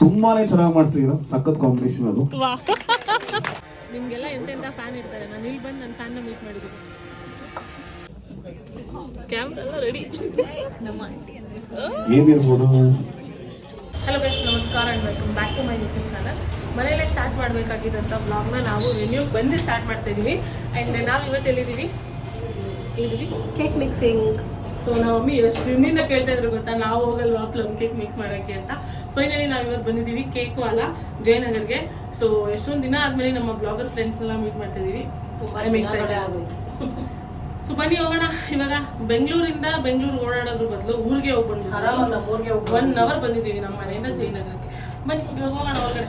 ತುಂಬಾನೇ ಚೆನ್ನಾಗಿ ಮಾಡ್ತಿದ್ದೀರಾ ಸಖತ್ ಕಾಂಬಿನೇಷನ್ ಅದು. ವಾ. ನಿಮ್ಗೆಲ್ಲ ಎಂತೆಂಥ ಫ್ಯಾನ್ ಇರ್ತಾರೆ. ನಾನು ಇಲ್ಲಿ ಬಂದು ನನ್ನ ಫ್ಯಾನ್ನ ಮೀಟ್ ಮಾಡಿದ್ದೀನಿ. ಕ್ಯಾಮ್ರಾ ಎಲ್ಲ ರೆಡಿ ಏನಿರ್ಬೋದು ಹಲೋ ಗೈಸ್ ನಮಸ್ಕಾರ and welcome back to my YouTube channel ಮನೆಯಲ್ಲೇ ಸ್ಟಾರ್ಟ್ ಮಾಡಬೇಕಾಗಿದ್ದಂಥ ಬ್ಲಾಗ್ನ ನಾವು ರಿನ್ಯೂ ಬಂದು ಸ್ಟಾರ್ಟ್ ಮಾಡ್ತಾ ಇದ್ದೀವಿ ಆ್ಯಂಡ್ ನಾವು ಇವತ್ತು ಎಲ್ಲಿದ್ದೀವಿ? Cake mixing. ಸೊ ನಮ್ಮ ಮಮ್ಮಿ ಎಷ್ಟು ದಿನದಿಂದ ಕೇಳ್ತಾ ಇದ್ರು ಗೊತ್ತಾ? ನಾವು ಹೋಗಲ್ವಾ ಪ್ಲಮ್ ಕೇಕ್ ಮಿಕ್ಸ್ ಮಾಡೋಕ್ಕೆ ಅಂತ? ಫೈನಲಿ ನಾವು ಇವತ್ತು ಬಂದಿದ್ದೀವಿ ಕೇಕ್ ವಾಲ ಜಯನಗರ್ಗೆ. ಸೊ ಎಷ್ಟೊಂದು ದಿನ ಆದಮೇಲೆ ನಮ್ಮ ಬ್ಲಾಗರ್ ಫ್ರೆಂಡ್ಸ್ ಎಲ್ಲ ಮೀಟ್ ಮಾಡ್ತಿದ್ದೀವಿ. ಸೊ ಬನ್ನಿ ಹೋಗೋಣ. ಇವಾಗ ಬೆಂಗಳೂರಿಂದ ಬೆಂಗಳೂರು ಓಡಾಡೋದ್ರ ಬದಲು ಊರಿಗೆ ಹೋಗ್ಬಂದು ಒನ್ ಅವರ್ ಬಂದಿದ್ದೀವಿ ನಮ್ಮ ಮನೆಯಿಂದ ಜಯನಗರಕ್ಕೆ ಬನ್ನಿ ಇವಾಗ ಹೋಗೋಣ ಹೊರಗಡೆ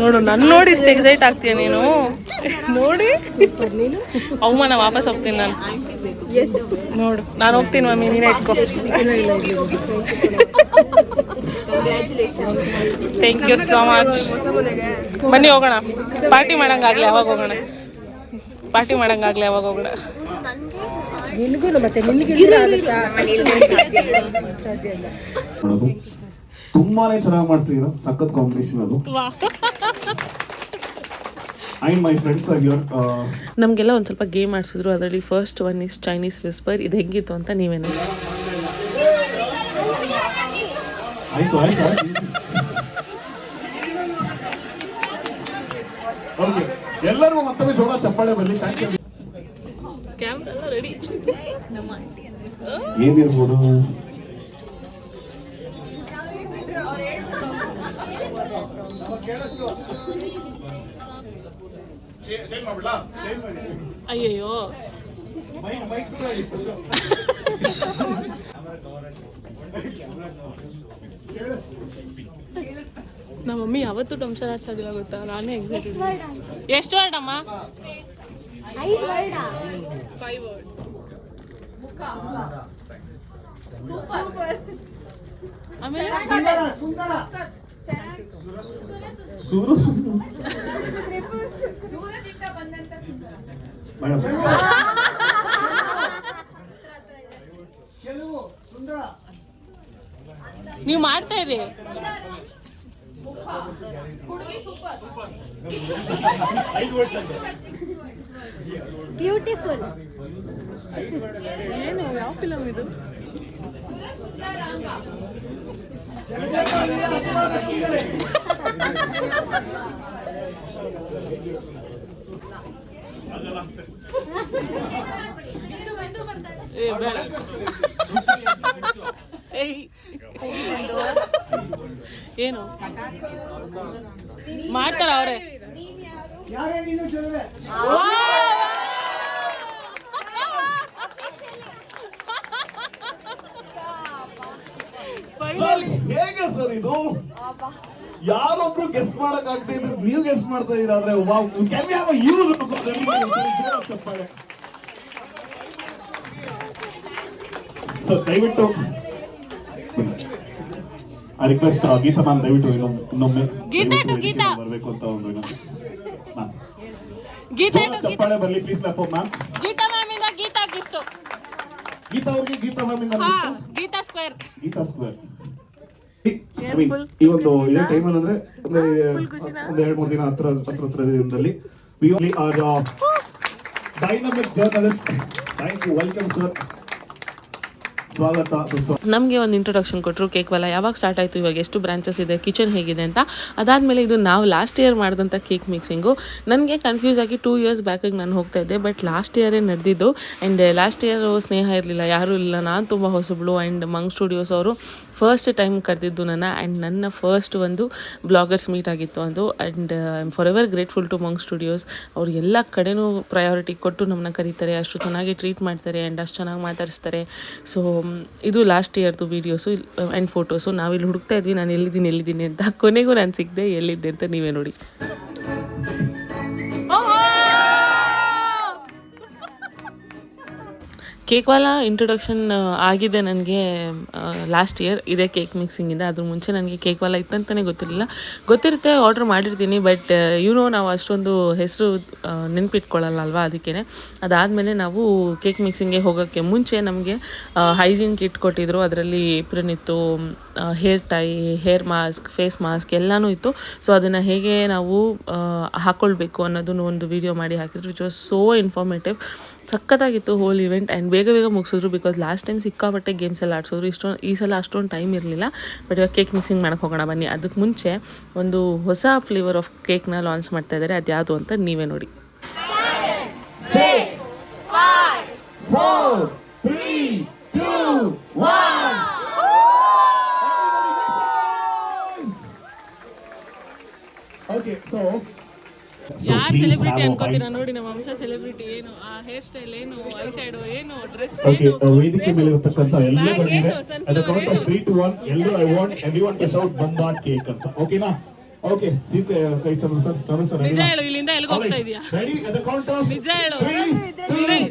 ನೋಡು ನನ್ನ ನೋಡಿ ಇಷ್ಟು ಎಕ್ಸೈಟ್ ಆಗ್ತೀಯ ನೀನು? ನೋಡಿ. ಅವಮಾನ ವಾಪಸ್ ಹೋಗ್ತೀನಿ ನಾನು. ನೋಡು, ನಾನು ಹೋಗ್ತೀನಿ ಮಮ್ಮಿ, ನೀನೇ ಇಟ್ಕೋ. ಥ್ಯಾಂಕ್ ಯು ಸೋ ಮಚ್ ಬನ್ನಿ, ಹೋಗೋಣ. ಪಾರ್ಟಿ ಮಾಡಂಗಾಗ್ಲಿ ಯಾವಾಗ ಹೋಗೋಣ. ಪಾರ್ಟಿ ಮಾಡಂಗಾಗ್ಲಿ ಯಾವಾಗ ಹೋಗೋಣ. ನಿನಗೂ ಮತ್ತೆ ನಿನಗೆ ತುಂಬಾನೇ ಚೆನ್ನಾಗಿ ಮಾಡ್ತಿದ್ದೀರಾ ಸಖತ್ ಕಾಂಬಿನೇಷನ್ ಅದು. ನಮ್ಗೆಲ್ಲ I my friends are your ನಮಗೆಲ್ಲ ಒಂದು ಸ್ವಲ್ಪ ಗೇಮ್ ಆಡಿಸಿದ್ರು ಅದರಲ್ಲಿ first one is Chinese whisper ಇದು ಹೆಂಗಿತ್ತು ಅಂತ ನೀವೇನು. ಎಲ್ಲರಿಗೂ ಮತ್ತೊಮ್ಮೆ ಜೋರ ಚಪ್ಪಾಳೆ ಬರಲಿ ಥ್ಯಾಂಕ್ ಯು ಕ್ಯಾಮ್ರಾ ನಮ್ಮ ಆಂಟಿ ಏನಿರ್ಬೋದು? ಅಯ್ಯಯ್ಯೋ. ನಮ್ಮ ಮಮ್ಮಿ ಯಾವತ್ತೂ ಟಂಕ್ಷನ್ ಆಡ್ಸೋದಿಲ್ಲ ಗೊತ್ತಾ? ನಾನೇ ಎಕ್ಸೈಟೆಡ್ ಎಷ್ಟು ವರ್ಡ್ ಅಮ್ಮ ಫೈವ್ ವರ್ಡ್ ಆಮೇಲೆ ಚೆಲುವು ಸುಂದರ ನೀವು ಮಾಡ್ತಾ ಇರಿ ಬ್ಯೂಟಿಫುಲ್ ಏನು? ಯಾವ ಫಿಲಮ್ ಇದು ಏ ಬೇಡ ಏಯ್ ಏನು ಮಾಡ್ತಾರ ಅವರೇ ಸರ್, ಹೇಗೆ ಸರ್ ಇದು? ಯಾರೊಬ್ರು ಗೆಸ್ ಮಾಡಕ್ ಆಗ್ತಾ ಇದ್ರೆ ನೀವು ಗೆಸ್ ಮಾಡ್ತಾ ಇದ್ರೆ ಕ್ಯಾನ್ ಹ್ಯಾವ್ ಅ ಯೂಸ್ ಚಪ್ಪಾಳೆ ಸರ್ ದಯವಿಟ್ಟು ಆ ರಿಕ್ವೆಸ್ಟ್ ಗೀತಾ ನಾನು ದಯವಿಟ್ಟು ಇನ್ನೊಮ್ಮೆ ಬರ್ಬೇಕು ಅಂತ ಒಂದು ಚಪ್ಪಾಳೆ ಬರ್ಲಿ please love ma'am Geeta ma'am ಇಂದ ಗೀತಾ ಗಿಫ್ಟ್ ಗೀತಾ ಅವ್ರಿಗೆ Geeta ma'am. Geeta square Geeta square ಈ ಒಂದು ಇದೇ ಟೈಮ್ ಅಂದ್ರೆ ಒಂದು ಎರಡು ಮೂರು ದಿನ ಹತ್ರ ಹತ್ರ ಹತ್ರ ದಿನದಲ್ಲಿ. We only are dynamic journalist thank you welcome sir ನಮಗೆ ಒಂದು ಇಂಟ್ರೊಡಕ್ಷನ್ ಕೊಟ್ಟರು ಕೇಕ್ ವಾಲ. ಯಾವಾಗ ಸ್ಟಾರ್ಟ್ ಆಯಿತು? ಇವಾಗ ಎಷ್ಟು ಬ್ರಾಂಚಸ್ ಇದೆ? ಕಿಚನ್ ಹೇಗಿದೆ ಅಂತ. ಅದಾದಮೇಲೆ ಇದು ನಾವು ಲಾಸ್ಟ್ ಇಯರ್ ಮಾಡಿದಂಥ ಕೇಕ್ ಮಿಕ್ಸಿಂಗು ನನಗೆ ಕನ್ಫ್ಯೂಸ್ ಆಗಿ ಟೂ ಇಯರ್ಸ್ ಬ್ಯಾಕಿಗೆ ನಾನು ಹೋಗ್ತಾ ಇದ್ದೆ ಬಟ್ ಲಾಸ್ಟ್ ಇಯರೇ ನಡೆದಿದ್ದು. ಆ್ಯಂಡ್ ಲಾಸ್ಟ್ ಇಯರ್ ಸ್ನೇಹ ಇರಲಿಲ್ಲ, ಯಾರೂ ಇಲ್ಲ ನಾನು ತುಂಬ ಹೊಸಬಳು ಆ್ಯಂಡ್ ಮಂಗ್ ಸ್ಟುಡಿಯೋಸ್ ಅವರು. ಫಸ್ಟ್ ಟೈಮ್ ಕರೆದಿದ್ದು ನನ್ನ ಆ್ಯಂಡ್ ನನ್ನ ಫಸ್ಟ್ ಒಂದು ಬ್ಲಾಗರ್ಸ್ ಮೀಟ್ ಆಗಿತ್ತು ಅದು. And I am forever grateful to ಮಂಗ್ studios ಅವ್ರು ಎಲ್ಲ ಕಡೆನೂ ಪ್ರಯಾರಿಟಿ ಕೊಟ್ಟು ನಮ್ಮನ್ನ ಕರೀತಾರೆ, ಅಷ್ಟು ಚೆನ್ನಾಗಿ ಟ್ರೀಟ್ ಮಾಡ್ತಾರೆ ಆ್ಯಂಡ್ ಅಷ್ಟು ಚೆನ್ನಾಗಿ ಮಾತಾಡಿಸ್ತಾರೆ. ಸೊ ಇದು ಲಾಸ್ಟ್ ಇಯರ್ದು ವೀಡಿಯೋಸು ಆ್ಯಂಡ್ ಫೋಟೋಸು ನಾವಿಲ್ಲಿ ಹುಡುಕ್ತಾ ಇದ್ವಿ, ನಾನು ಎಲ್ಲಿದ್ದೀನಿ ಎಲ್ಲಿದ್ದೀನಿ ಅಂತ. ಕೊನೆಗೂ ನಾನು ಸಿಗದೆ ಎಲ್ಲಿದ್ದೆ ಅಂತ ನೀವೇ ನೋಡಿ. ಕೇಕ್ ವಾಲ ಇಂಟ್ರೊಡಕ್ಷನ್ ಆಗಿದೆ ನನಗೆ ಲಾಸ್ಟ್ ಇಯರ್ ಇದೇ ಕೇಕ್ ಮಿಕ್ಸಿಂಗಿಂದ ಅದ್ರ ಮುಂಚೆ ನನಗೆ ಕೇಕ್ ವಾಲ ಇತ್ತಂತಲೇ ಗೊತ್ತಿರಲಿಲ್ಲ. ಗೊತ್ತಿರುತ್ತೆ ಆರ್ಡ್ರ್ ಮಾಡಿರ್ತೀನಿ ಬಟ್ ನೋ ನಾವು ಅಷ್ಟೊಂದು ಹೆಸರು ನೆನ್ಪಿಟ್ಕೊಳ್ಳಲ್ಲ ಅಲ್ವಾ ಅದಕ್ಕೇ ಅದಾದಮೇಲೆ ನಾವು ಕೇಕ್ ಮಿಕ್ಸಿಂಗ್ಗೆ ಹೋಗೋಕ್ಕೆ ಮುಂಚೆ ನಮಗೆ ಹೈಜೀನ್ ಕಿಟ್ ಕೊಟ್ಟಿದ್ರು. ಅದರಲ್ಲಿ ಏಪ್ರಿನ್ ಇತ್ತು hair tie hair mask face mask ಎಲ್ಲನೂ ಇತ್ತು. ಸೊ ಅದನ್ನು ಹೇಗೆ ನಾವು ಹಾಕ್ಕೊಳ್ಬೇಕು ಅನ್ನೋದನ್ನು ಒಂದು ವಿಡಿಯೋ ಮಾಡಿ ಹಾಕಿದ್ರು ವಿಚ್ ವಾಸ್ ಸೋ ಇನ್ಫಾರ್ಮೇಟಿವ್ ಸಖತ್ತಾಗಿತ್ತು ಹೋಲ್ ಇವೆಂಟ್ ಆ್ಯಂಡ್ ಬೇಗ ಬೇಗ ಮುಗಿಸಿದ್ರು ಬಿಕಾಸ್ ಲಾಸ್ಟ್ ಟೈಮ್ ಸಿಕ್ಕಾಪಟ್ಟೆ ಗೇಮ್ಸ್ ಎಲ್ಲ ಆಡಿಸಿದ್ರು. ಇಷ್ಟೊಂದು ಈ ಸಲ ಅಷ್ಟೊಂದು ಟೈಮ್ ಇರಲಿಲ್ಲ. ಬಟ್ ಇವಾಗ ಕೇಕ್ ಮಿಕ್ಸಿಂಗ್ ಮಾಡಕ್ಕೆ ಹೋಗೋಣ ಬನ್ನಿ. ಅದಕ್ಕೆ ಮುಂಚೆ ಒಂದು ಹೊಸ ಫ್ಲೇವರ್ ಆಫ್ ಕೇಕ್ನ ಲಾಂಚ್ ಮಾಡ್ತಾ ಇದ್ದಾರೆ ಅದು ಯಾವುದು ಅಂತ ನೀವೇ ನೋಡಿ. Okay, so. ಯಾರು ಸೆಲೆಬ್ರಿಟಿ ಅನ್ಕೋತೀರಾ? ನೋಡಿ ನಮ್ಮ ವಂಶ ಸೆಲೆಬ್ರಿಟಿ ಏನು ಆ ಹೇರ್ ಸ್ಟೈಲ್ ಏನು ಐ ಶೈಡೋ ಏನು ಡ್ರೆಸ್ uh, ವೇದಿಕೆ ಮೇಲೆ ಇರತಕ್ಕಂತ ಎಲ್ಲ ಬಂದಿದೆ ಎಲ್ಲರೂ I want to shout cake ಅಂತ. ಓಕೆನಾ ಓಕೆ ಕೈ ಸರ್ ಚಂದ್ರ ಸರ್ ನಿಜ ಹೇಳು ಇಲ್ಲಿಂದ ಎಲ್ಲಿಗೆ ಹೋಗ್ತಾ ಇದೀಯಾ? ರೆಡಿ ನಿಜ ಹೇಳು. ವಿನಯ್.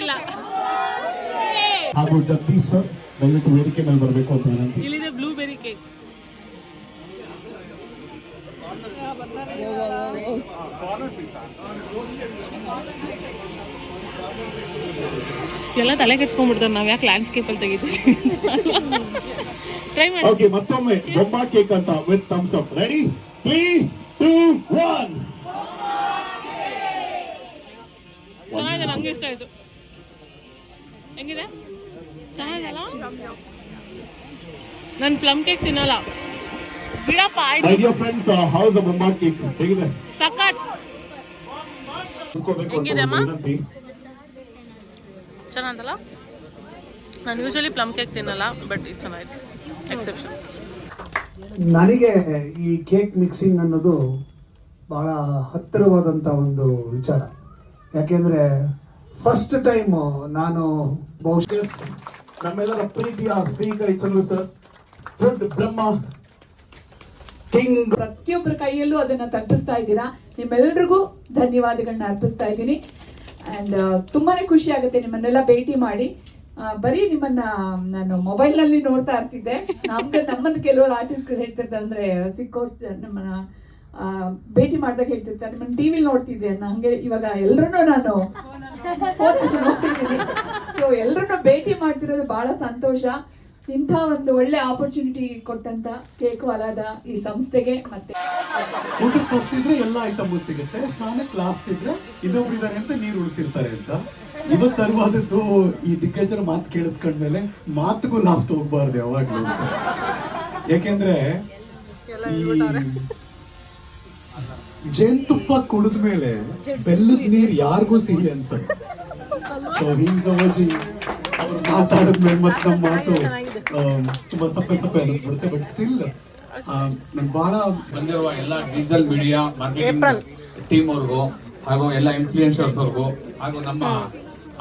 ಇಲ್ಲ. ಹಾಗೂ ಜಗದೀಶ್ ಸರ್ ದಯವಿಟ್ಟು ವೇದಿಕೆ ಮೇಲೆ ಬರಬೇಕು ಅಂತ ವಿನಂತಿ. ಇಲ್ಲಿದೆ ಬ್ಲೂಬೆರಿ ಕೇಕ್ ಎಲ್ಲ ತಲೆ ಕೆಡ್ಸ್ಕೊಂಡ್ಬಿಡ್ತಾರೆ ನಾವ್ ಯಾಕೆ ಲ್ಯಾಂಡ್ಸ್ಕೇಪ್ ಅಲ್ಲಿ ತೆಗಿತೀವಿ? ಟ್ರೈ ಮಾಡಿ. ಓಕೆ ಮತ್ತೊಮ್ಮೆ ಬೊಮ್ಮ ಕೇಕ್ ಅಂತ with thumbs up ready three two one ಚೆನ್ನಾಗಿದೆ ನನಗೆ ಇಷ್ಟ ಆಯ್ತು. ಹೆಂಗಿದೆ? ಚೆನ್ನಾಗಿದಲ್ಲ ನಾನು ಪ್ಲಮ್ ಕೇಕ್ ತಿನ್ನಲ್ಲ. ಬಿಡಪ್ಪ my dear friends how the Bomma cake. ಹೇಗಿದೆ? ಸಖತ್. ಹೆಂಗಿದೆ ಅಮ್ಮ? ಚೆನ್ನಾಗಲ್ಲ ನಾನು ಯೂಶಲಿ ಪ್ಲಮ್ ಕೇಕ್ ತಿನ್ನಲ್ಲ ಬಟ್ ಇದು ಚೆನ್ನಾಗಿತ್ತು. ಎಕ್ಸೆಪ್ಷನ್ ನನಗೆ ಈ ಕೇಕ್ ಮಿಕ್ಸಿಂಗ್ ಅನ್ನೋದು ಬಹಳ ಹತ್ತಿರವಾದಂಥ ಒಂದು ವಿಚಾರ. ಯಾಕೆಂದ್ರೆ ಫಸ್ಟ್ ಟೈಮ್ ನಾನು ಬಹುಶಃ ನಮ್ಮೆಲ್ಲರ ಪ್ರೀತಿಯ ಶ್ರೀ ಕೈ Chandra sir food Brahma king ಪ್ರತಿಯೊಬ್ಬರ ಕೈಯಲ್ಲೂ ಅದನ್ನ ತಲುಪಿಸ್ತಾ ಇದ್ದೀರಾ? ನಿಮ್ಮೆಲ್ರಿಗೂ ಧನ್ಯವಾದಗಳನ್ನ ಅರ್ಪಿಸ್ತಾ ಇದ್ದೀನಿ. ಅಂಡ್ ತುಂಬಾನೇ ಖುಷಿ ಆಗುತ್ತೆ ನಿಮ್ಮನ್ನೆಲ್ಲ ಭೇಟಿ ಮಾಡಿ. ಬರೀ ನಿಮ್ಮನ್ನ ನಾನು ಮೊಬೈಲ್ನಲ್ಲಿ ನೋಡ್ತಾ ಇರ್ತಿದ್ದೆ. ನಮ್ಗೆ ನಮ್ಮನ್ನ ಕೆಲವರು ಆರ್ಟಿಸ್ಟ್ಗಳು ಹೇಳ್ತಿರ್ತಾರೆ ಅಂದ್ರೆ ಸಿಕ್ಕೋರ್ ನಮ್ಮನ್ನ ಭೇಟಿ ಮಾಡಿದಾಗ ಹೇಳ್ತಿರ್ತಾರೆ. ನಿಮ್ಮನ್ನ ಟಿವಿಲಿ ನೋಡ್ತಿದ್ದೆ ಹಂಗೆ ಇವಾಗ ಎಲ್ಲರನ್ನೂ ನಾನು ನೋಡ್ತಿದ್ದೀನಿ. ಸೊ ಎಲ್ಲರನ್ನೂ ಭೇಟಿ ಮಾಡ್ತಿರೋದು ಬಹಳ ಸಂತೋಷ. ಇಂಥ ಒಂದು ಒಳ್ಳೆ ಆಪರ್ಚುನಿಟಿ ಕೊಟ್ಟಂತ ಕೇಕ್ ವಾಲಾದ ಈ ಸಂಸ್ಥೆಗೆ ಮತ್ತೆ ಊಟಕ್ಕೆ ಫಸ್ಟ್ ಇದ್ರೆ ಎಲ್ಲ ಐಟಮ್ ಸಿಗುತ್ತೆ ಸ್ನಾನಕ್ಕೆ ಲಾಸ್ಟ್ ಇದ್ರೆ ಇನ್ನೊಬ್ರು ಇದಾರೆ ಅಂತ ನೀರು ಉಳಿಸಿರ್ತಾರೆ ಅಂತ. ಇವತ್ತು ತರುವಾದದ್ದು ಈ ದಿಗ್ಗಜರ ಮಾತು ಕೇಳಿಸ್ಕೊಂಡ್ಮೇಲೆ ಮಾತುಗೂ ಲಾಸ್ಟ್ ಹೋಗ್ಬಾರ್ದು ಯಾವಾಗಲೂ. ಯಾಕೆಂದ್ರೆ ಈ ಜೇನುತುಪ್ಪ ಕುಡಿದ್ಮೇಲೆ ಬೆಲ್ಲದ ನೀರು ಯಾರಿಗೂ ಸಿಗಲಿ ಅನ್ಸತ್ತೆ ಸೊ ಹೀಗೆ ಅವ್ರು ಮಾತಾಡಿದ್ಮೇಲೆ ಮತ್ತೆ ನಮ್ಮ ಮಾತು ತುಂಬಾ ಸಪ್ಪೆ ಸಪ್ಪೆ ಅನಿಸ್ಬಿಡುತ್ತೆ ಬಟ್ ಸ್ಟಿಲ್ ನಂಗೆ ಬಹಳ ಬಂದಿರುವ ಎಲ್ಲ ಡಿಜಿಟಲ್ ಮೀಡಿಯಾ ಮಾರ್ಕೆಟಿಂಗ್ ಟೀಮ್ ಅವ್ರಿಗೂ ಹಾಗೂ ಎಲ್ಲ ಇನ್ಫ್ಲೂಯೆನ್ಸರ್ಸ್ ಅವ್ರಿಗೂ ಹಾಗೂ ನಮ್ಮ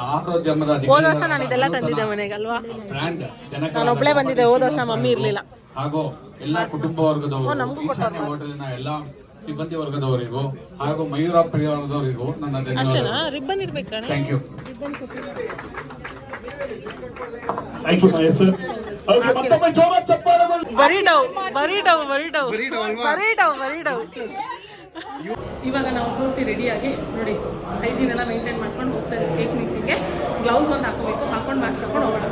ಆಹಾರೋದ್ಯಮದ ಹೋದ ವರ್ಷ ನಾನು ಇದೆಲ್ಲ ತಂದಿದ್ದೆ ಮನೆಗೆ ಅಲ್ವಾ? ಬ್ರ್ಯಾಂಡ್ ನಾನು ಒಬ್ಳೇ ಬಂದಿದ್ದೆ ಹೋದ ವರ್ಷ ಮಮ್ಮಿ ಇರ್ಲಿಲ್ಲ. ಹಾಗೂ ಎಲ್ಲ ಕುಟುಂಬ ವರ್ಗದವರು ಈಶಾನ್ಯ ಹೋಟೆಲಿನ ಎಲ್ಲ ಸಿಬ್ಬಂದಿ ವರ್ಗದವರಿಗೂ ಹಾಗೂ ಮಯೂರ ಪರಿವಾರದವರಿಗೂ ನನ್ನ ಧನ್ಯವಾದಗಳು. ಅಷ್ಟೇನಾ ರಿಬ್ಬನ್ ಇರ್ಬೇಕು ಕಣೆ. Thank you thank you Mahesh sir okay ಮತ್ತೊಮ್ಮೆ ಜೋರ ಚಪ್ಪಾಳೆ ಬರೀ ಡವ್ ಬರೀ ಡವ್ ಬರೀ ಡವ್ ಬರೀ ಡವ್ ಬರೀ ಡವ್ ಇವಾಗ ನಾವು ಪೂರ್ತಿ ರೆಡಿಯಾಗಿ ನೋಡಿ ಹೈಜೀನ್ ಎಲ್ಲ ಮೇಂಟೈನ್ ಮಾಡ್ಕೊಂಡು ಹೋಗ್ತಾ ಇದ್ದೀವಿ ಕೇಕ್ ಮಿಕ್ಸಿಂಗ್ಗೆ ಗ್ಲೌಸ್ ಒಂದು ಹಾಕೋಬೇಕು ಹಾಕೊಂಡು ಮಾಸ್ಕ್ ಹಾಕೊಂಡು ಹೋಗೋಣ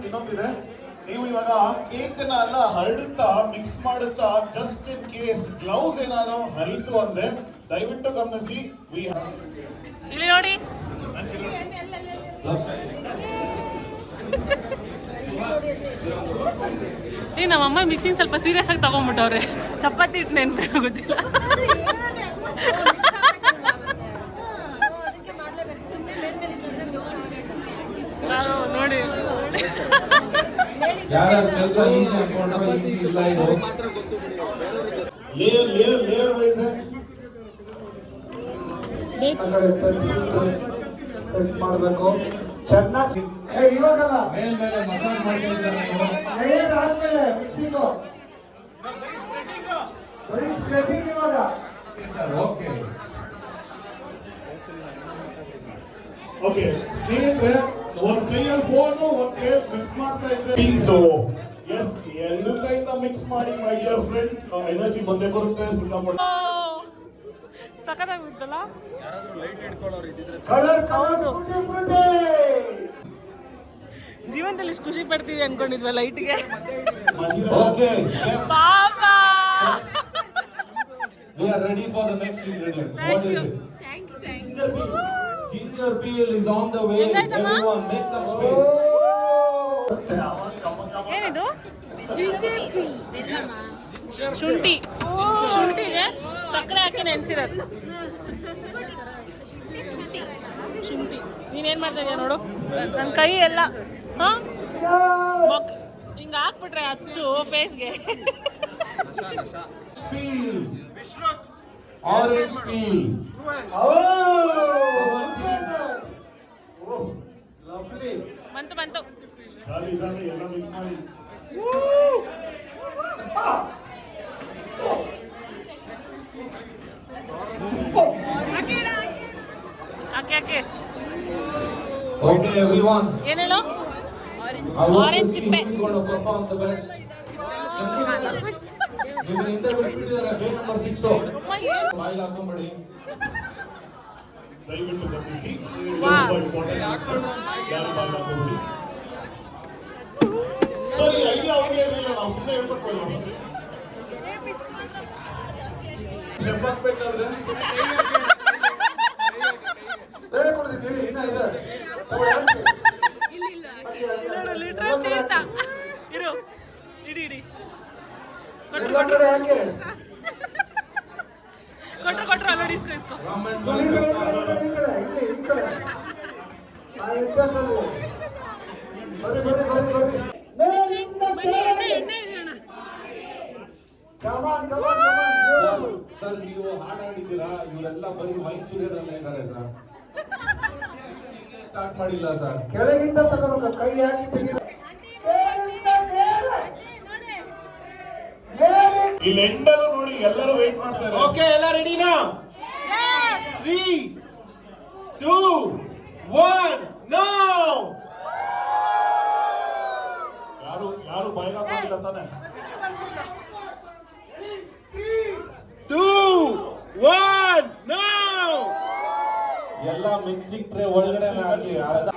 ಇನ್ನೊಂದಿದೆ ನೀವು ಇವಾಗ ಕೇಕ್ನ ಎಲ್ಲ ಹರಡುತ್ತಾ ಮಿಕ್ಸ್ ಮಾಡುತ್ತಾ ಜಸ್ಟ್ ಇನ್ ಕೇಸ್ ಗ್ಲೌಸ್ ಏನಾದ್ರು ಹರಿತು ಅಂದ್ರೆ ದಯವಿಟ್ಟು ಗಮನಿಸಿ. ವಿ ಇಲ್ಲಿ ನೋಡಿ. ಏ ನಮ್ಮಮ್ಮ ಮಿಕ್ಸಿಂಗ್ ಸ್ವಲ್ಪ ಸೀರಿಯಸ್ ಆಗಿ ತಗೊಂಡ್ಬಿಟ್ಟವ್ರೆ. ಚಪಾತಿ ಹಿಟ್ಟು ನೆನ್ಪು ಗೊತ್ತಿಲ್ಲ. ನಾನು ನೋಡಿ. ಯಾರ್ಯಾರ ಕೆಲಸ ಈಸಿ ಅನ್ಕೊಂಡ್ರು ಈಸಿ ಇಲ್ಲ ಇದು. ಲೇಯರ್ ಲೇಯರ್ ಲೇಯರ್ ವೈಸ್ ಮಾಡಬೇಕು. ಚೆನ್ನಾಗಿ ಇವಾಗಲ್ಲ. ಮೇಲ್ಮೇಲೆ ಮಸಾಜ್ ಮಾಡ್ತಿದ್ದಾರೆ ಆದ್ಮೇಲೆ ಮಿಕ್ಸಿಂಗು ಬರೀ ಸ್ಪ್ರೆಡ್ಡಿಂಗ್ ಇವಾಗ. ಸರ್ ಓಕೆ ಓಕೆ ಸ್ನೇಹಿತರೆ ಒಂದ್ ಕೈಯಲ್ಲಿ ಫೋನು ಒಂದ್ ಕೈಯಲ್ಲಿ ಮಿಕ್ಸ್ ಮಾಡ್ತಾ ಇದ್ರೆ ಸೊ ಎಸ್ ಎರಡು ಕೈಯಿಂದ ಮಿಕ್ಸ್ ಮಾಡಿ ಮೈ ಡಿಯರ್ ಫ್ರೆಂಡ್ಸ್ ಎನರ್ಜಿ ಬಂದೇ ಬರುತ್ತೆ ಸಿಕ್ಕಾಪಟ್ಟೆ. ಕಲರ್ ಕಲರ್ ಜೀವನದಲ್ಲಿ ಇಷ್ಟ್ ಖುಷಿ ಪಡ್ತೀವಿ ಅನ್ಕೊಂಡಿದ್ವ ಲೈಟ್ಗೆ ಓಕೆ ಪಾಪ! We are ready for the next ingredient what is it? Thanks, thanks ginger peel is on the way. everyone make some space. ಏನಿದು? ಶುಂಠಿ. ಶುಂಠಿಗೆ ಸಕ್ಕರೆ ಹಾಕಿ ನೆನ್ಸಿರೋದು. ಶುಂಠಿ. ನೀನೇನ್ ಮಾಡ್ತಾ ಇದೀಯ ನೋಡು? ನನ್ನ ಕೈ ಎಲ್ಲ ಹಾ? ಮೊಕ್- ಹಿಂಗ್ ಹಾಕ್ಬಿಟ್ರೆ ಅಚ್ಚು ಫೇಸ್ಗೆ peel. Orange peel ಲವ್ಲಿ ಬಂತು ಬಂತು ಜಾಲಿ ಜಾಲಿ ಎಲ್ಲ ಮಿಕ್ಸ್ ಮಾಡಿ ಹಾಕಿ ಹಾಕಿ okay everyone ಏನ್ ಹೇಳು i want Orange to see sippe. ನಿಮ್ಮನ್ನ ಹಿಂದೆ ಬಿಟ್ಬಿಟ್ಟಿದ್ದಾರೆ ಗೇಟ್ ನಂಬರ್ ಸಿಕ್ಸ್? ಬಾಯಿಗೆ ಹಾಕೊಂಬಿಡಿ. ದಯವಿಟ್ಟು ಗಮನಿಸಿ. ಸರ್ ಐಡಿಯಾ ಅವ್ರಿಗೆ ಇರಲಿಲ್ಲ. ನಾವು ಸುಮ್ಮನೆ ಹೇಳ್ಕೊಟ್ಕೊಳ್ಳೋಣ ಶೆಫ್ ಹಾಕ್ಬೇಕಾದ್ರೆ? ಬೇರೆ ಕೊಡ್ತಿದ್ದೀವಿ ಇನ್ನ ಇದೆ. ಕಡೆ ಯಾಕೆ? ಕೊಟ್ರು ಇಸ್ಕೊ ಈ ಕಡೆ, ಈ ಕಡೆ, ಇಲ್ಲಿ, ಈ ಕಡೆ. ಆ ಬರಿ ಬರಿ beautiful. ಸರ್ ನೀವು ಹಾಡು ಹಾಡಿದ್ದೀರಾ ಇವರೆಲ್ಲ ಬರೀ ಮೈಕ್ ಸುರಿಯೋದ್ರಲ್ಲೇ ಇದ್ದಾರೆ ಸರ್. ಸ್ಟಾರ್ಟ್ ಮಾಡಿಲ್ಲ ಸರ್ ಕೆಳಗಿಂದ ತಗೋಬೇಕು ಕೈ ಹಾಕಿ ತೆಗಿ ಕೆಳಗಿಂದ ಮೇಲೆ. ಮೇಲೆ. ಇಲ್ಲಿ ಎಂಡಲ್ಲೂ ನೋಡಿ ಎಲ್ಲರೂ ವೇಟ್ ಮಾಡ್ತಾರೆ. ಓಕೆ ಎಲ್ಲ ರೆಡಿನಾ ತ್ರೀ ಟೂ ಒನ್ ನೌ ಯಾರು ಯಾರು ಬಾಯಿಗೆ ಹಾಕೋದಿಲ್ಲ ತಾನೆ? ಟೂ ಒನ್ ನೌ ಎಲ್ಲ ಮಿಕ್ಸಿಂಗ್ ಟ್ರೇ ಒಳಗಡೆ ಹಾಕಿ ಅರ್ಧ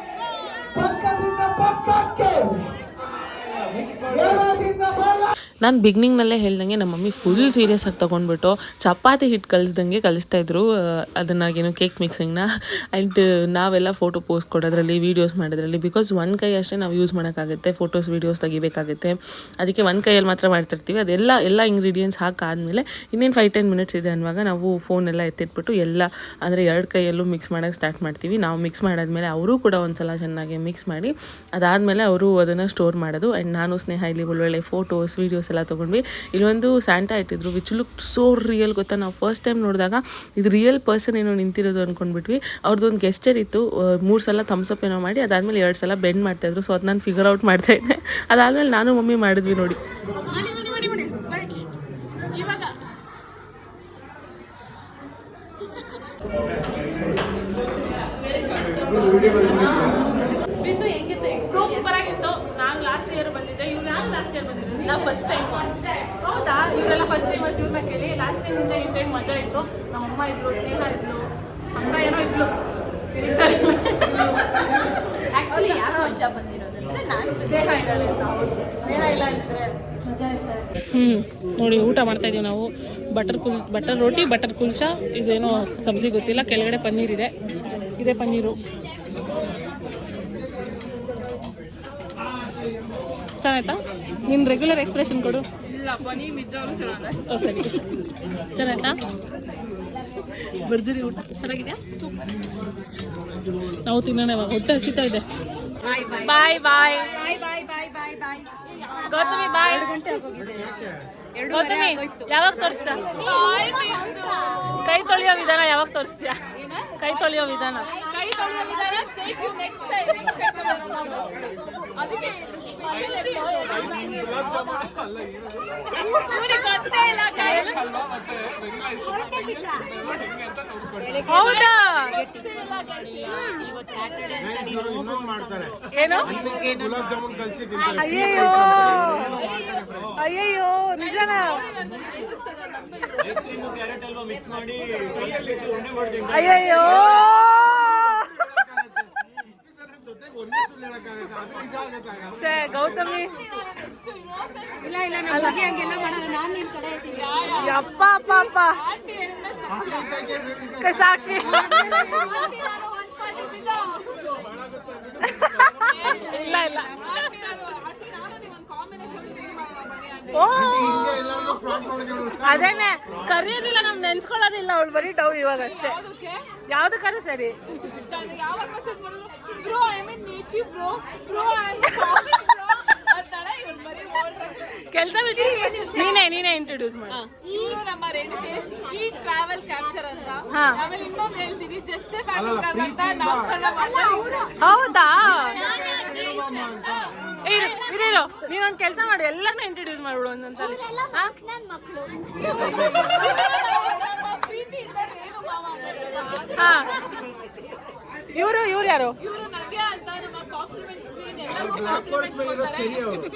ಪಕ್ಕದಿಂದ ಪಕ್ಕಕ್ಕೆ. ಎಡದಿಂದ ಬಲ ನಾನು ಬಿಗ್ನಿಂಗ್ನಲ್ಲೇ ಹೇಳ್ದಂಗೆ ನಮ್ಮ ಮಮ್ಮಿ ಫುಲ್ ಸೀರಿಯಸ್ ಆಗಿ ತೊಗೊಂಡ್ಬಿಟ್ಟು ಚಪಾತಿ ಹಿಟ್ಟು ಕಲಿಸ್ದಂಗೆ ಕಲಿಸ್ತಾ ಇದ್ರು ಅದನ್ನಾಗೇನು ಕೇಕ್ ಮಿಕ್ಸಿಂಗ್ನ ಆ್ಯಂಡ್ ನಾವೆಲ್ಲ ಫೋಟೋ ಪೋಸ್ಟ್ ಕೊಡೋದ್ರಲ್ಲಿ ವೀಡಿಯೋಸ್ ಮಾಡೋದ್ರಲ್ಲಿ ಬಿಕಾಸ್ ಒಂದು ಕೈ ಅಷ್ಟೇ ನಾವು ಯೂಸ್ ಮಾಡೋಕ್ಕಾಗುತ್ತೆ ಫೋಟೋಸ್ ವೀಡಿಯೋಸ್ ತೆಗಿಬೇಕಾಗುತ್ತೆ. ಅದಕ್ಕೆ ಒಂದು ಕೈಯಲ್ಲಿ ಮಾತ್ರ ಮಾಡ್ತಿರ್ತೀವಿ. ಅದೆಲ್ಲ, ಎಲ್ಲ ಇಂಗ್ರೀಡಿಯೆಂಟ್ಸ್ ಹಾಕಾದಮೇಲೆ ಇನ್ನೇನು ಫೈವ್ ಟೆನ್ ಮಿನಿಟ್ಸ್ ಇದೆ ಅನ್ನುವಾಗ ನಾವು ಫೋನೆಲ್ಲ ಎತ್ತಿಟ್ಬಿಟ್ಟು ಎಲ್ಲ, ಅಂದರೆ ಎರಡು ಕೈಯಲ್ಲೂ ಮಿಕ್ಸ್ ಮಾಡೋಕ್ಕೆ ಸ್ಟಾರ್ಟ್ ಮಾಡ್ತೀವಿ. ನಾವು ಮಿಕ್ಸ್ ಮಾಡಾದ್ಮೇಲೆ ಅವರು ಕೂಡ ಒಂದ್ಸಲ ಚೆನ್ನಾಗಿ ಮಿಕ್ಸ್ ಮಾಡಿ, ಅದಾದಮೇಲೆ ಅವರು ಅದನ್ನು ಸ್ಟೋರ್ ಮಾಡೋದು. ಆ್ಯಂಡ್ ನಾನು ಸ್ನೇಹ ಇಲ್ಲಿ ಒಳ್ಳೊಳ್ಳೆ ಫೋಟೋಸ್ ವೀಡಿಯೋಸ್ ಎಲ್ಲ ತೊಗೊಂಡ್ವಿ. ಇಲ್ಲೊಂದು ಸ್ಯಾಂಟಾ ಇಟ್ಟಿದ್ರು ವಿಚ್ ಲುಕ್ ಸೋ ರಿಯಲ್ ಗೊತ್ತಾ? ನಾವು ಫಸ್ಟ್ ಟೈಮ್ ನೋಡಿದಾಗ ಇದು ರಿಯಲ್ ಪರ್ಸನ್ ಏನೋ ನಿಂತಿರೋದು ಅಂದ್ಕೊಂಡ್ಬಿಟ್ವಿ ಅವ್ರದ್ದೊಂದು ಗೆಸ್ಟರ್ ಇತ್ತು ಮೂರು ಸಲ ಥಮ್ಸಪ್ ಏನೋ ಮಾಡಿ ಅದಾದಮೇಲೆ ಎರಡು ಸಲ ಬೆಂಡ್ ಮಾಡ್ತಾಯಿದ್ರು ಸೊ ಅದು ನಾನು ಫಿಗರ್ ಔಟ್ ಮಾಡ್ತಾ ಇದ್ದೆ. ಅದಾದಮೇಲೆ ನಾನು ಮಮ್ಮಿ ಮಾಡಿದ್ವಿ ನೋಡಿ. ಬಿಂದು ಹೆಂಗಿತ್ತು ಸೂಪರ್ ಆಗಿತ್ತು. ನಾನು ಲಾಸ್ಟ್ ಇಯರ್ ಬಂದಿದ್ದೆ. ಇವ್ರು ನಾನು ಲಾಸ್ಟ್ ಇಯರ್ ಬಂದಿದ್ದೆ ನಾವು ಫಸ್ಟ್ ಟೈಮ್ ಹೌದಾ? ಇವರೆಲ್ಲ ಫಸ್ಟ್ ಟೈಮ್ ಇವ್ರನ್ನ ಕೇಳಿ. ಲಾಸ್ಟ್ ಟೈಮ್ ಇಂದ ಈ ಟೈಮ್ ಮಜಾ ಇತ್ತು ನಮ್ಮ ಅಮ್ಮ ಇದ್ರು ಸ್ನೇಹ ಇದ್ಲು ಅಮ್ಮ ಏನೋ ಇದ್ಲು. ಆಕ್ಚುಲಿ ಯಾರು ಮಜಾ ಬಂದಿರೋದಂದ್ರೆ ನಾನು ಸ್ನೇಹ ಇದ್ದಾಳೆ ಅಂತ. ಸ್ನೇಹ ಇಲ್ಲ ಅಂದರೆ ಹ್ಮ್ ಹ್ಞೂ ನೋಡಿ ಊಟ ಮಾಡ್ತಾ ಇದೀವಿ ನಾವು. ಬಟರ್ ಕುಲ್ ಬಟರ್ ರೋಟಿ ಬಟರ್ ಕುಲ್ಚಾ ಇದೇನೋ ಸಬ್ಜಿ ಗೊತ್ತಿಲ್ಲ. ಕೆಳಗಡೆ ಪನ್ನೀರ್ ಇದೆ. ಇದೆ ಪನ್ನೀರು. ಚೆನ್ನಾಯ್ತಾ? ನಿನ್ನ ರೆಗ್ಯುಲರ್ ಎಕ್ಸ್ಪ್ರೆಷನ್ ಕೊಡು. ಸರಿ. ಚೆನ್ನಾಯ್ತಾ ಭರ್ಜರಿ ಊಟ. ಚೆನ್ನಾಗಿದೆಯಾ? ನಾವು ತಿನ್ನೋಣ ಇವಾಗ. ಹೊಟ್ಟೆ ಹಸಿತಾ ಇದೆ. ಬಾಯ್ ಬಾಯ್ ಬಾಯ್ ಬಾಯ್ ಬಾಯ್ ಬಾಯ್ ಗೌತಮಿ ಬಾಯ್ ಗೌತಮಿ ಯಾವಾಗ ತೋರಿಸ್ತಾ ಕೈ ತೊಳೆಯೋ ವಿಧಾನ ಯಾವಾಗ ತೋರಿಸ್ತೀಯಾ ಕೈ ತೊಳೆಯೋ ವಿಧಾನ. ಕೈ ತೊಳೆಯೋ ವಿಧಾನ ಅಯ್ಯೋ ಅಯ್ಯೋ ಅಯ್ಯೋ ಛೇ ಗೌತಮಿ ಇಲ್ಲ ಇಲ್ಲ ನಮ್ಮ ಬಗ್ಗೆ ಹಂಗೆಲ್ಲ ಮಾಡಲ್ಲ. ನಾನು ನಿನ್ ಕಡೆ ಇದ್ದೀನಿ. ಅಪ್ಪ ಸಾಕ್ಷಿ. ಇಲ್ಲ ಇಲ್ಲ. ಓ. ಅದೇನೆ ಕರೆಯೋದಿಲ್ಲ ನಮ್ ನೆನ್ಸ್ಕೊಳ್ಳೋದಿಲ್ಲ ಅವಳು ಬರೀ ಡೌ ಇವಾಗ ಅಷ್ಟೇ ಯಾವ್ದಕ್ಕಾದ್ರೂ ಸರಿ. ಯಾವಾಗ ಮೆಸೇಜ್ ಮಾಡಿದ್ರು bro I mean native bro bro I mean bro ಅಂತಾಳೆ ಇವ್ರು ಬರೀ ಕೆಲಸ ಬಿಟ್ಟು ನೀನೇ ನೀನೇ ಇಂಟ್ರೊಡ್ಯೂಸ್ ಮಾಡಿ. ಇವರು ನಮ್ಮ ರೇಣುಕೇಶ್ ಈ ಟ್ರಾವೆಲ್ ಕ್ಯಾಪ್ಚರ್ ಅಂತ. ಆಮೇಲೆ ಇನ್ನೊಂದು ಹೇಳ್ತೀನಿ ಜಸ್ಟ್ ಬ್ಯಾಂಗ್ಳೂರ್ ಅಂತ ನಾಮಕರಣ ಮಾಡ್ತಾರೆ ಹೌದಾ? ಇರು ಇರು ನೀನೊಂದು ಕೆಲಸ ಮಾಡು. ಎಲ್ಲರನ್ನೂ ಇಂಟ್ರೊಡ್ಯೂಸ್ ಮಾಡ್ಬಿಡು ಒಂದೊಂದ್ಸಲ. ಹಾ? ಇವರು ಇವ್ರು ಯಾರು? ಇವರು ನವ್ಯ ಅಂತ ನಮ್ಮ ಕಾಂಪ್ಲಿಮೆಂಟ್ಸ್ ಕ್ವೀನ್ ಎಲ್ಲರಿಗೂ ಕಾಂಪ್ಲಿಮೆಂಟ್ಸ್ ಕೊಡ್ತಾರೆ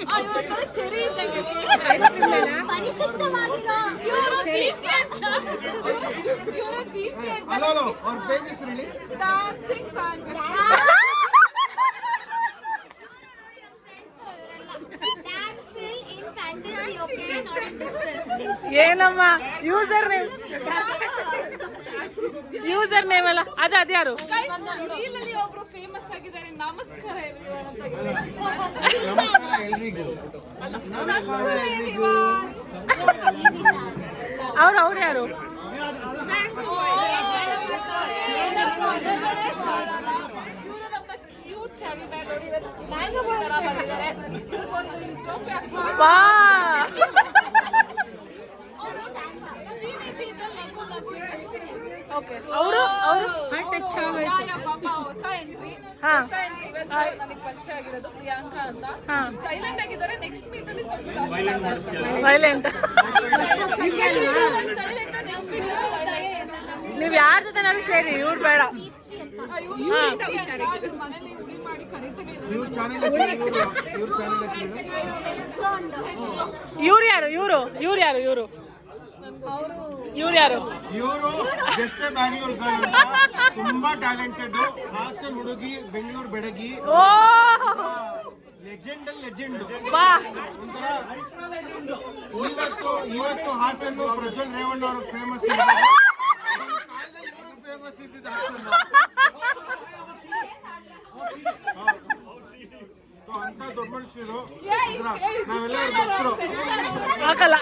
ಆ, ಇವ್ರ ತರ ಚೆರಿ ಇದ್ದಂಗೆ ಇವರು ದೀಪ್ತಿ ಅಂತ ಇವರು ದೀಪ್ತಿ ಅಂತ ಹಲೋ ಹಲೋ ಅವ್ರ ಪೇಜ್ ಹೆಸರು ಹೇಳಿ ಡಾನ್ಸಿಂಗ್ ಫ್ಯಾನ್ ಏನಮ್ಮ? ಯೂಸರ್ ನೇಮ್ ಯೂಸರ್ ನೇಮ್ ಅಲ್ಲ? ಅದು ಅದ್ಯಾರು ಒಬ್ರು ಫೇಮಸ್ ಆಗಿದ್ದಾರೆ. ನಮಸ್ಕಾರ ಅವ್ರು ಅವ್ರು ಯಾರು? ಕ್ಯೂಟ್ ಚಾರಿ ಬ್ಯಾಗ್ ನೋಡಿ ಮ್ಯಾಂಗೋ ತರ ಬಂದಿದ್ದಾರೆ ಇದಕ್ಕೊಂದು ಟೋಪಿ ಹಾಕ್ಕೊಂಡು ಬಾ ಅವರು ಶ್ರೀನಿಧಿ ಇದ್ರಲ್ಲಿ ನಗು ನಗು ಅಷ್ಟೇ ಓಕೆ ಅವರು? ಅವರು? ಯಾ, ಯಾ, ಪಾಪ ಹೊಸ ಎಂಟ್ರಿ ಹಾ. ಹೊಸ ಎಂಟ್ರಿ ಇವತ್ತು ನನಗೆ ಪರಿಚಯ ಆಗಿರೋದು ಪ್ರಿಯಾಂಕಾ ಅಂತ. ಹಾ. ಸೈಲೆಂಟ್ ಆಗಿದ್ದಾರೆ ನೆಕ್ಸ್ಟ್ ಮೀಟ್ ಅಲ್ಲಿ ಸ್ವಲ್ಪ ಜಾಸ್ತಿ ವೈಲೆಂಟ್ ಸೈಲೆಂಟ್ ನೆಕ್ಸ್ಟ್ ಮೀಟ್ ನೀವು ಯಾರ ಜೊತೆನಾದ್ರು ಸೇರಿ? ಇವ್ರು ಬೇಡ. ಮನೇಲಿ ಉಳಿ ಮಾಡಿ ಕರಿತೀನಿ ಇವ್ರ ಚಾನೆಲ್ ಹೆಸರು ಇವ್ರ ಇವ್ರ ಚಾನೆಲ್ ಇವ್ರು ಯಾರು? ಇವರು? ಇವ್ರು ಯಾರು? ಇವರು? ಇವ್ರು ಯಾರು? ಇವರು ಜಸ್ಟ್ ಬ್ಯಾಂಗ್ಳೂರ್ ಗರ್ಲ್ ಅಂತ. ತುಂಬಾ ಟ್ಯಾಲೆಂಟೆಡ್ ಹಾಸನ್ ಹುಡುಗಿ ಬೆಂಗಳೂರು ಬೆಡಗಿ. ಓ! ಲೆಜೆಂಡ್ ಲೆಜೆಂಡ್ ಬಾ. ಇವತ್ತು ಇವತ್ತು ಹಾಸನ್ ಪ್ರಜ್ವಲ್ ರೇವಣ್ಣ ಅವರು ಫೇಮಸ್ ಫೇಮಸ್ ಇದ್ದಿದ್ದು ಹಾಸನ್ ಅಂತ ದೊಡ್ಡ ಮನುಷ್ಯರು ನಾವೆಲ್ಲ ಭಕ್ತರು ಹಾಕಲ್ಲ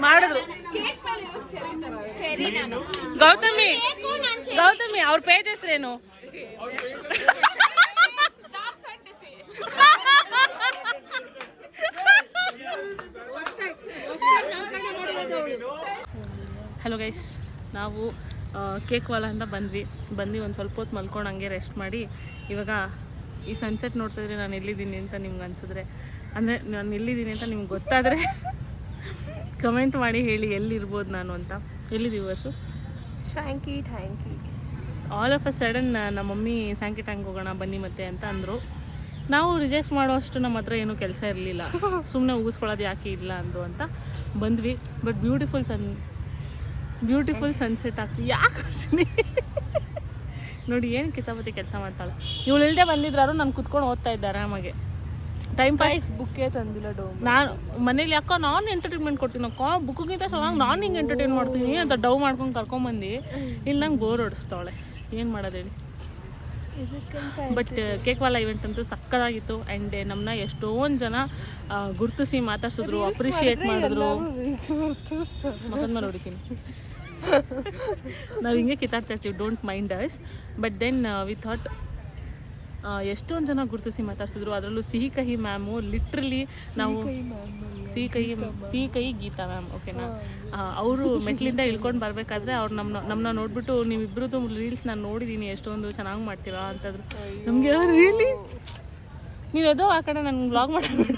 ಮಾಡಿದ್ರು ಗೌತಮಿ ಗೌತಮಿ ಅವ್ರ ಪೇಜ್ ಹೆಸರೇನು? ಹಲೋ ಗೈಸ್ ನಾವು ಕೇಕ್ ವಾಲ ಅಂತ ಬಂದ್ವಿ. ಬಂದು ಒಂದು ಸ್ವಲ್ಪ ಹೊತ್ತು ಮಲ್ಕೊಂಡು ಹಂಗೆ ರೆಸ್ಟ್ ಮಾಡಿ. ಇವಾಗ ಈ ಸನ್ಸೆಟ್ ನೋಡ್ತಿದ್ರೆ ನಾನು ಎಲ್ಲಿದ್ದೀನಿ ಅಂತ ನಿಮ್ಗೆ ಅನ್ಸಿದ್ರೆ. ಅಂದರೆ ನಾನು ಎಲ್ಲಿದ್ದೀನಿ ಅಂತ ನಿಮ್ಗೆ ಗೊತ್ತಾದರೆ ಕಮೆಂಟ್ ಮಾಡಿ ಹೇಳಿ ಎಲ್ಲಿರ್ಬೋದು ನಾನು ಅಂತ. ಎಲ್ಲಿದ್ದೀವಿ Varshu? Thank you thank you all of a sudden ನಮ್ಮ ಮಮ್ಮಿ ಸ್ಯಾಂಕಿ ಟ್ಯಾಂಕ್ ಹೋಗೋಣ ಬನ್ನಿ ಮತ್ತೆ ಅಂತ ಅಂದರು. ನಾವು ರಿಜೆಕ್ಟ್ ಮಾಡುವಷ್ಟು ನಮ್ಮ ಹತ್ರ ಏನೂ ಕೆಲಸ ಇರಲಿಲ್ಲ. ಸುಮ್ಮನೆ ಉಗಿಸ್ಕೊಳ್ಳೋದು ಯಾಕೆ ಇಲ್ಲ ಅಂದು ಅಂತ ಬಂದ್ವಿ. But beautiful sun beautiful sunset ಆಗ್ತಿ. ಯಾಕೆ ಅರ್ಚನೆ? ನೋಡಿ ಏನು ಕಿತಾಪತಿ ಕೆಲಸ ಮಾಡ್ತಾಳೆ. ಇವಳು ಇಲ್ಲದೆ ಬಂದಿದ್ರು ನಾನು ಕುತ್ಕೊಂಡು ಓದ್ತಾ ಇದ್ದೆ ಆರಾಮಾಗಿ. ಟೈಮ್ ಪಾಸ್ ಬುಕ್ಕೇ ತಂದಿಲ್ಲ ಡೋ ನಾನು ಮನೇಲಿ ಯಾಕೋ ನಾನು ಎಂಟರ್ಟೈನ್ಮೆಂಟ್ ಕೊಡ್ತೀನಿ. ಅಕ್ಕ ಬುಕ್ಕಿಗಿಂತ ಚೆನ್ನಾಗಿ ನಾನು ಹಿಂಗೆ ಎಂಟರ್ಟೈನ್ ಮಾಡ್ತೀನಿ ಅಂತ ಡೌ ಮಾಡ್ಕೊಂಡು ಕರ್ಕೊಂಬಂದು ಇಲ್ಲಿ ನಂಗೆ ಬೋರ್ ಹೊಡಿಸ್ತಾಳೆ. ಏನು ಮಾಡೋದು ಹೇಳಿ? ಬಟ್ ಕೇಕ್ ವಾಲಾ ಇವೆಂಟ್ ಅಂತೂ ಸಕ್ಕದಾಗಿತ್ತು. ಆ್ಯಂಡ್ ನಮ್ಮನ್ನ ಎಷ್ಟೊಂದು ಜನ ಗುರುತಿಸಿ ಗುರ್ತಿಸಿ ಮಾತಾಡ್ಸಿದ್ರು ಅಪ್ರಿಷಿಯೇಟ್ ಮಾಡಿದ್ರು ಮಗನ ಮೇಲೆ ಹೊಡಿತೀನಿ. ನಾವು ಹಿಂಗೆ ಕಿತ್ತಾಡ್ತಾ ಇರ್ತೀವಿ don't mind us but then we thought ಎಷ್ಟೊಂದು ಜನ ಗುರುತಿಸಿ ಮಾತಾಡ್ಸಿದ್ರು. ಅದರಲ್ಲೂ ಸಿಹಿ ಕಹಿ ಮ್ಯಾಮು ಲಿಟ್ರಲಿ ನಾವು ಸಿಹಿ ಕಹಿ ಸಿಹಿ ಕಹಿ ಗೀತಾ ಮ್ಯಾಮ್ ಓಕೆನಾ ಅವರು ಮೆಟ್ಲಿಂದ ಇಳ್ಕೊಂಡು ಬರಬೇಕಾದ್ರೆ ಅವ್ರು ನಮ್ಮ ನಮ್ಮನ್ನ ನೋಡ್ಬಿಟ್ಟು ನೀವಿಬ್ಬರದ್ದು ರೀಲ್ಸ್ ನಾನು ನೋಡಿದ್ದೀನಿ ಎಷ್ಟೊಂದು ಚೆನ್ನಾಗಿ ಮಾಡ್ತೀರಾ ಅಂತಂದ್ರು. ನಮಗೆ ರಿಯಲಿ ನೀನು ಎದೋ ಆ ಕಡೆ ನನ್ಗೆ ಬ್ಲಾಗ್ ಮಾಡಬೇಡ